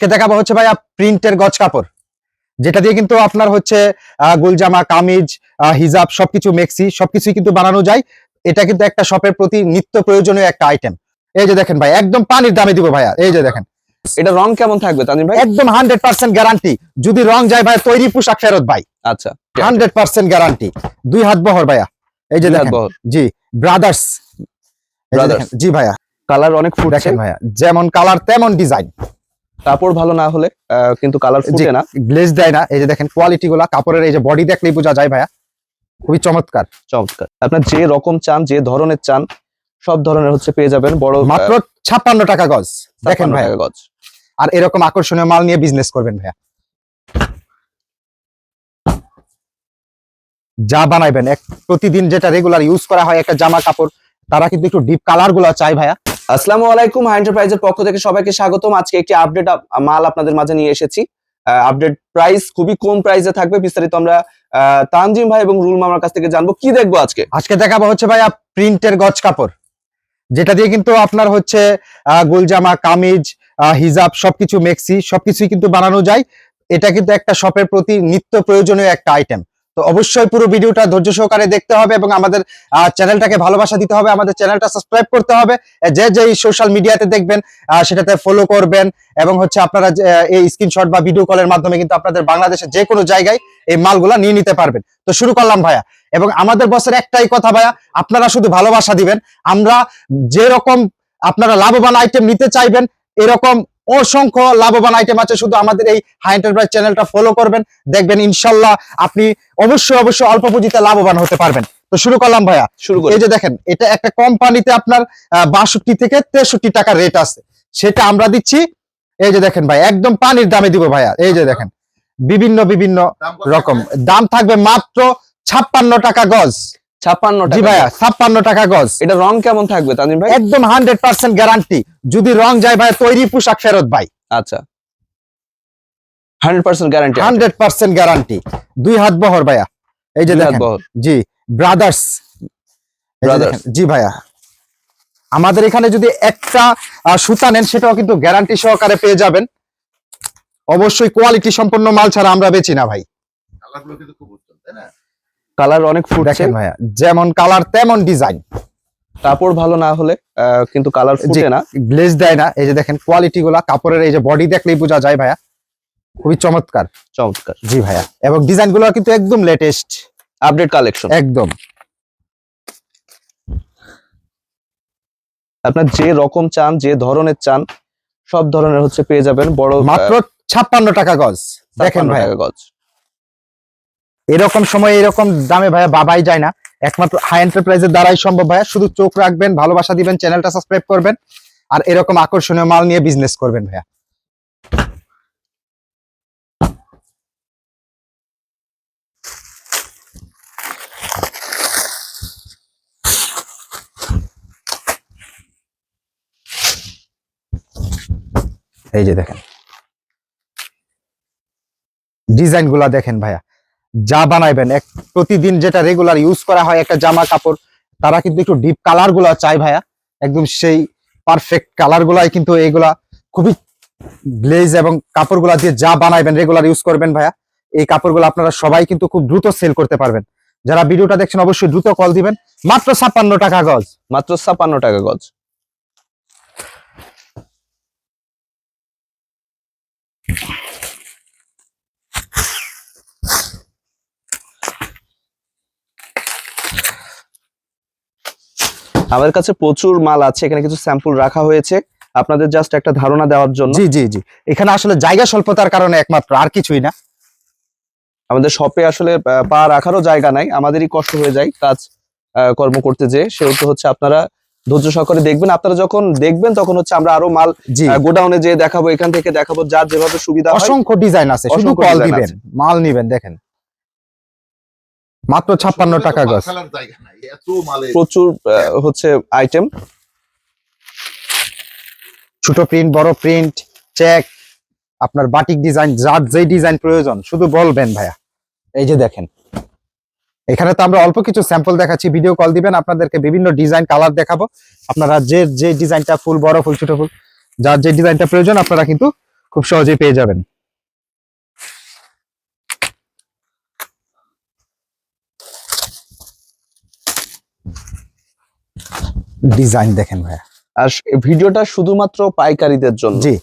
আজকে দেখাবো হচ্ছে ভাইয়া প্রিন্টের গজ কাপড়। যেটা দিয়ে কিন্তু আপনার হচ্ছে গুলজামা কামিজ হিজাব সবকিছু মেক্সি সবকিছুই কিন্তু বানানো যায়। এটা কিন্তু একটা শপের প্রতি নিত্য প্রয়োজনীয় একটা আইটেম এই যে দেখেন ভাই একদম পানির দামে দিব ভাইয়া। এই যে দেখেন। এটা রং কেমন থাকবে তানজিম ভাই? একদম হান্ড্রেড পার্সেন্ট গ্যারান্টি। যদি রং যায় ভাই তৈরি পোশাক ফেরত ভাই। আচ্ছা। Hundred percent guarantee. দুই হাত বহর ভাইয়া। এই যে দেখেন। জি ব্রাদার্স। Brothers। জি ভাইয়া। কালার অনেক ফুটছে। দেখেন ভাইয়া যেমন কালার তেমন ডিজাইন। কাপড় ভালো না হলে আহ, কিন্তু কালার ফুটে না। গ্লেজ দেয় না এই যে দেখেন কোয়ালিটি গুলা কাপড়ের এই যে বডি দেখলেই বোঝা যায় ভাইয়া। খুবই চমৎকার। চমৎকার। আপনার যে রকম চান যে ধরনের চান সব ধরনের হচ্ছে পেয়ে যাবেন। বড় মাত্র ছাপ্পান্ন টাকা গজ। দেখেন ভাইয়া। গজ। আর এরকম আকর্ষণীয় মাল নিয়ে বিজনেস করবেন ভাইয়া। যা বানাইবেন এক প্রতিদিন যেটা রেগুলার ইউজ করা হয় একটা জামা কাপড় তারা কিন্তু একটু ডিপ কালারগুলা চাই ভাইয়া। আসসালামু আলাইকুম, হাই এন্টারপ্রাইজের পক্ষ থেকে সবাইকে স্বাগতম। আজকে একটি আপডেট মাল আপনাদের মাঝে নিয়ে এসেছি। আপডেট প্রাইস খুবই কম প্রাইসে থাকবে। বিস্তারিত আমরা তানজিম ভাই এবং রুল মামার কাছ থেকে জানব। কি দেখব আজকে? আজকে দেখাবো হচ্ছে ভাইয়া প্রিন্টের গজ কাপড়। যেটা দিয়ে কিন্তু আপনার হচ্ছে গুলজামা, কামিজ হিজাব, সবকিছু মেক্সি, সবকিছুই কিন্তু বানানো যায়। এটা কিন্তু একটা শপের প্রতি নিত্য প্রয়োজনীয় একটা আইটেম তো অবশ্যই পুরো ভিডিওটা ধৈর্য সহকারে দেখতে হবে এবং আমাদের চ্যানেলটাকে ভালোবাসা দিতে হবে। আমাদের চ্যানেলটা সাবস্ক্রাইব করতে হবে। যে যে সোশ্যাল মিডিয়াতে দেখবেন সেটাতে ফলো করবেন এবং হচ্ছে আপনারা এই স্ক্রিনশট বা ভিডিও কলের মাধ্যমে কিন্তু আপনাদের বাংলাদেশের যে কোনো জায়গায় এই মালগুলা নিয়ে নিতে পারবেন। তো শুরু করলাম ভাইয়া। এবং আমাদের বসের একটাই কথা ভাইয়া, আপনারা শুধু ভালোবাসা দিবেন। আমরা যেরকম আপনারা লাভবান আইটেম নিতে চাইবেন, এরকম অসংখ্য লাভবান আইটেম আছে। শুধু আমাদের এই হাই এন্টারপ্রাইজ চ্যানেলটা ফলো করবেন। দেখবেন ইনশাল্লাহ আপনি অবশ্যই অবশ্যই অল্প পুঁজিতে লাভবান হতে পারবেন। তো শুরু করলাম ভাইয়া। শুরু এই যে দেখেন এটা একটা কোম্পানিতে আপনার বাষট্টি থেকে তেষট্টি টাকা রেট আছে। সেটা আমরা দিচ্ছি। এই যে দেখেন ভাই একদম পানির দামে দিব ভাইয়া। এই যে দেখেন বিভিন্ন বিভিন্ন রকম। দাম থাকবে মাত্র ছাপ্পান্ন টাকা গজ। ছাপ্পান্ন জি ভাইয়া ছাপ্পান্ন টাকা গজ। এটা রং কেমন থাকবে তানজিম ভাই? একদম হান্ড্রেড পার্সেন্ট গ্যারান্টি। যদি রং যায় ভাই তৈরি পোশাক ফেরত ভাই। আচ্ছা। Hundred percent guarantee hundred percent guarantee. দুই হাত বহর ভাইয়া। এই যে দেখেন। জি ব্রাদার্স। Brothers। জি ভাইয়া। আমাদের এখানে যদি একটা সুতা নেন সেটাও কিন্তু গ্যারান্টি সহকারে পেয়ে যাবেন। অবশ্যই কোয়ালিটি সম্পন্ন মাল ছাড়া আমরা বেচি না ভাই। কালারগুলো কিন্তু খুব উজ্জ্বল তাই না? কালার অনেক ফুটছে। দেখেন ভাইয়া যেমন কালার তেমন ডিজাইন। কাপড় ভালো না হলে কিন্তু কালার ফুটে না। গ্লেজ দেয় না এই যে দেখেন কোয়ালিটি গুলা কাপড়ের এই যে বডি দেখলেই বোঝা যায় ভাইয়া। খুবই চমৎকার। চমৎকার। জি ভাইয়া এবং ডিজাইনগুলো কিন্তু একদম লেটেস্ট আপডেট কালেকশন একদম। আপনার যে রকম চান যে ধরনের চান সব ধরনের হচ্ছে পেয়ে যাবেন বড় মাত্র ছাপ্পান্ন টাকা গজ। দেখেন ভাইয়া। গজ। এরকম সময় এরকম দামে ভাইয়া বাবাই যায় না। একমাত্র হাই এন্টারপ্রাইজের দ্বারাই সম্ভব ভাইয়া। শুধু চোখ রাখবেন, ভালোবাসা দিবেন চ্যানেলটা সাবস্ক্রাইব করবেন, আর এরকম আকর্ষণীয় মাল নিয়ে বিজনেস করবেন ভাইয়া। এই যে দেখেন। ডিজাইনগুলা দেখেন ভাইয়া। যা বানাইবেন। এক প্রতিদিন যেটা রেগুলার ইউজ করা হয় একটা জামা কাপড়, তারা কিন্তু একটু ডিপ কালারগুলা চাই ভাইয়া। একদম সেই পারফেক্ট কালার গুলাই কিন্তু এইগুলা খুবই গ্লেজ এবং কাপড়গুলা দিয়ে যা বানাইবেন রেগুলার ইউজ করবেন ভাইয়া। এই কাপড়গুলো আপনারা সবাই কিন্তু খুব দ্রুত সেল করতে পারবেন। যারা ভিডিওটা দেখছেন অবশ্যই দ্রুত কল দিবেন। মাত্র ছাপ্পান্ন টাকা গজ। মাত্র ছাপ্পান্ন টাকা গজ। আমাদের কাছে প্রচুর মাল আছে এখানে কিছু স্যাম্পল রাখা হয়েছে। আপনাদের জাস্ট একটা ধারণা দেওয়ার জন্য। জি জি জি। এখানে আসলে জায়গা স্বল্পতার কারণে একমাত্র আর কিছুই না। আমাদের শপে আসলে পা রাখারও জায়গা নাই আমাদেরই কষ্ট হয়ে যায় কাজ কর্ম করতে যে সেহেতু হচ্ছে আপনারা ধৈর্য সহকারে দেখবেন। আপনারা যখন দেখবেন তখন হচ্ছে আমরা আরও মাল গোডাউনে যে দেখাবো এখান থেকে দেখাবো যার যেভাবে সুবিধা অসংখ্য ডিজাইন আছে শুধু কল দিবেন আছে। মাল নিবেন দেখেন। মাত্র ছাপ্পান্ন টাকা গজ। খেলার জায়গা নাই এত মালে প্রচুর আহ, হচ্ছে আইটেম ছোট প্রিন্ট বড় প্রিন্ট চেক আপনার বাটিক ডিজাইন যার যেই ডিজাইন প্রয়োজন শুধু বলবেন ভাইয়া। এই যে দেখেন। এখানে তো আমরা অল্প কিছু স্যাম্পল দেখাচ্ছি ভিডিও কল দিবেন আপনাদেরকে বিভিন্ন ডিজাইন কালার দেখাবো। আপনারা যে যে ডিজাইনটা ফুল বড় ফুল ছোট ফুল যার যে ডিজাইনটা প্রয়োজন আপনারা কিন্তু খুব সহজেই পেয়ে যাবেন। ডিজাইন দেখেন ভাইয়া। আর ভিডিওটা শুধুমাত্র পাইকারিদের জন্য। জি।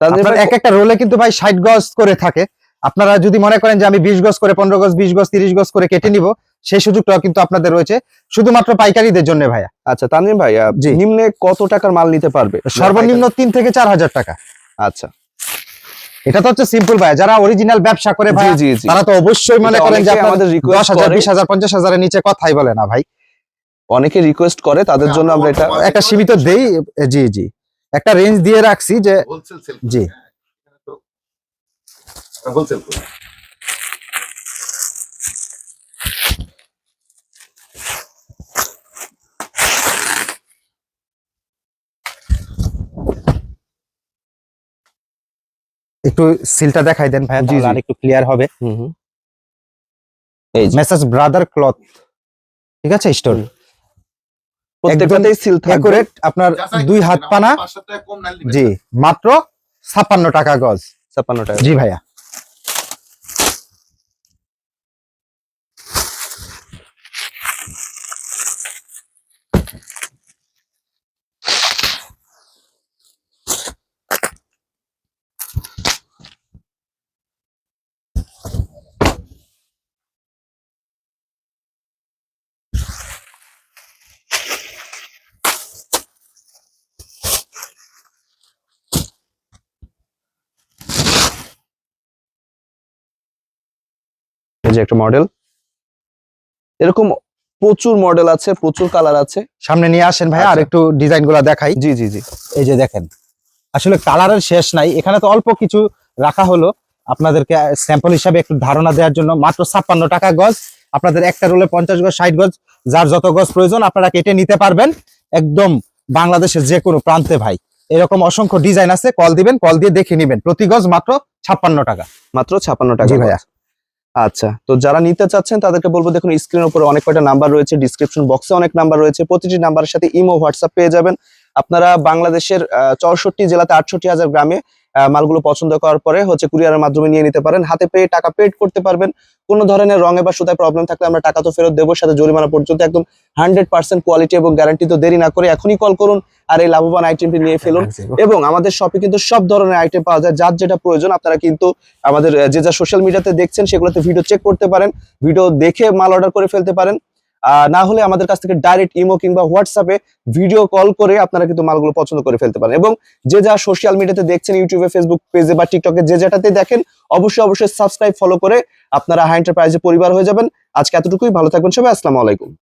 ভাই, এক একটা রোলে কিন্তু ভাই ষাট গজ করে থাকে। আপনারা যদি মনে করেন যে আমি বিশ গজ করে পনেরো গজ বিশ গজ তিরিশ গজ করে কেটে নিব সেই সুযোগটাও কিন্তু আপনাদের রয়েছে। শুধুমাত্র পাইকারিদের জন্য ভাইয়া। আচ্ছা তানজিম ভাই আহ, জি। নিম্নে কত টাকার মাল নিতে পারবে? সর্বনিম্ন তিন থেকে চার হাজার টাকা। আচ্ছা। এটা তো হচ্ছে সিম্পল ভাই যারা অরিজিনাল ব্যবসা করে ভাই তারা তো অবশ্যই মনে করেন যে আমাদের দশ রিকোয়েস্ট হাজার বিশ হাজার পঞ্চাশ হাজারের নিচে কথাই বলে না ভাই। অনেকে রিকোয়েস্ট করে তাদের জন্য আমরা এটা একটা সীমিত দেই জি জি। একটা রেঞ্জ দিয়ে রাখছি যে হোলসেল জি। হোলসেল একটু সিলটা দেখাই দেন। ভাই জি। আর একটু ক্লিয়ার হবে। এই যে। মেসেজ ব্রাদার ক্লথ ঠিক আছে স্টোর। প্রত্যেকটাতেই সিল থাকবে। আপনার দুই হাত পানা। জি মাত্র ছাপ্পান্ন টাকা গজ। ছাপ্পান্ন টাকা জি ভাইয়া। এই যে একটা মডেল এরকম প্রচুর মডেল আছে প্রচুর কালার আছে। সামনে নিয়ে আসেন ভাইয়া আর। একটু ডিজাইনগুলা দেখাই। জি জি জি। এই যে দেখেন আসলে কালারের শেষ নাই। এখানে তো অল্প কিছু রাখা হলো। আপনাদেরকে স্যাম্পল হিসাবে একটু ধারণা দেওয়ার জন্য মাত্র ছাপ্পান্ন টাকা গজ। আপনাদের একটা রোলে পঞ্চাশ গজ ষাট গজ যার যত গজ প্রয়োজন আপনারা কেটে নিতে পারবেন। একদম বাংলাদেশের যে কোনো প্রান্তে ভাই। এরকম অসংখ্য ডিজাইন আছে। কল দিবেন কল দিয়ে দেখে নিবেন। প্রতি গজ মাত্র ছাপ্পান্ন টাকা। মাত্র ছাপ্পান্ন টাকা ভাইয়া। আচ্ছা তো যারা নিতে চাচ্ছেন তাদেরকে বলব, দেখুন স্ক্রিনের উপরে অনেক কয়টা নাম্বার রয়েছে ডিসক্রিপশন বক্সে অনেক নাম্বার রয়েছে, প্রতিটি নাম্বারের সাথে ইমো হোয়াটসঅ্যাপ পেয়ে যাবেন। আপনারা বাংলাদেশের চৌষট্টি জেলাতে আটষট্টি হাজার গ্রামে মালগুলো পছন্দ করার পরে হচ্ছে কুরিয়ারের মাধ্যমে নিয়ে নিতে পারেন। হাতে পেয়ে টাকা পেড করতে পারবেন। কোনো ধরনের রঙে বা সুতায় প্রবলেম থাকলে আমরা টাকা তো ফেরত দেবো সাথে জরিমানা পর্যন্ত একদম হান্ড্রেড পার্সেন্ট কোয়ালিটি এবং গ্যারান্টি তো দেরি না করে এখনই কল করুন আর এই লাভবান আইটেমটি নিয়ে ফেলুন। এবং আমাদের শপে কিন্তু সব ধরনের আইটেম পাওয়া যায় যার যেটা প্রয়োজন আপনারা কিন্তু আমাদের যে যা সোশ্যাল মিডিয়াতে দেখছেন সেগুলোতে ভিডিও চেক করতে পারেন। ভিডিও দেখে মাল অর্ডার করে ফেলতে পারেন। না হলে আমাদের কাছ থেকে ডাইরেক্ট ইমো কিংবা হোয়াটসঅ্যাপে ভিডিও কল করে আপনারা কিন্তু মালগুলো পছন্দ করে ফেলতে পারেন। এবং যে যা সোশ্যাল মিডিয়াতে দেখছেন ইউটিউবে ফেসবুক পেজে বা টিকটকে যে যেটাতে দেখেন, অবশ্যই অবশ্যই সাবস্ক্রাইব ফলো করে আপনারা হাই এন্টারপ্রাইজে পরিবার হয়ে যাবেন। আজকে এতটুকুই, ভালো থাকবেন সবাই, আসসালামু আলাইকুম।